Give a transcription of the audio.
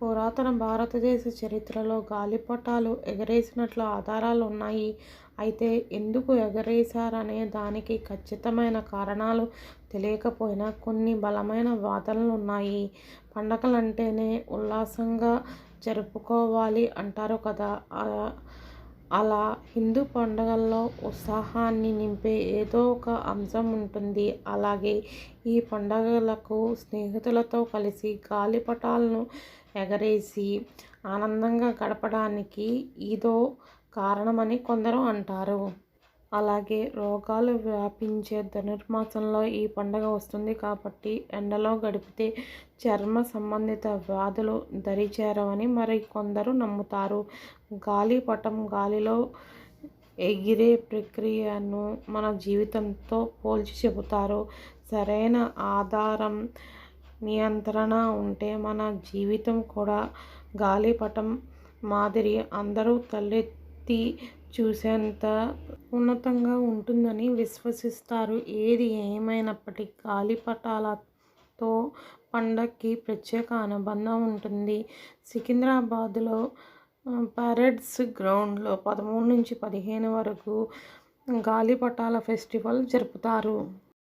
పురాతన భారతదేశ చరిత్రలో గాలిపటాలు ఎగరేసినట్లు ఆధారాలు ఉన్నాయి. అయితే ఎందుకు ఎగరేశారనే దానికి ఖచ్చితమైన కారణాలు తెలియకపోయినా కొన్ని బలమైన వాదనలు ఉన్నాయి పండగలంటేనే ఉల్లాసంగా జరుపుకోవాలి అంటారు కదా! అలా హిందూ పండగల్లో ఉత్సాహాన్ని నింపే ఏదో ఒక అంశం ఉంటుంది. అలాగే ఈ పండగలకు స్నేహితులతో కలిసి గాలిపటాలను ఎగరేసి ఆనందంగా గడపడానికి ఇదో కారణమని కొందరు అంటారు. అలాగే రోగాలు వ్యాపించే ధనుర్మాసంలో ఈ పండగ వస్తుంది కాబట్టి ఎండలో గడిపితే చర్మ సంబంధిత వ్యాధులు దరిచేరవని మరికొందరు నమ్ముతారు. గాలిపటం గాలిలో ఎగిరే ప్రక్రియను మన జీవితంతో పోల్చి చెబుతారు. సరైన ఆధారం, నియంత్రణ ఉంటే మన జీవితం కూడా గాలిపటం మాదిరి అందరూ తలెత్తి చూసేంత ఉన్నతంగా ఉంటుందని విశ్వసిస్తారు. ఏది ఏమైనప్పటికీ గాలిపటాలతో పండక్కి ప్రత్యేక అనుబంధం ఉంటుంది. సికింద్రాబాద్లో ప్యారెడ్స్ గ్రౌండ్లో పదమూడు నుంచి పదిహేను వరకు గాలిపటాల ఫెస్టివల్ జరుపుతారు.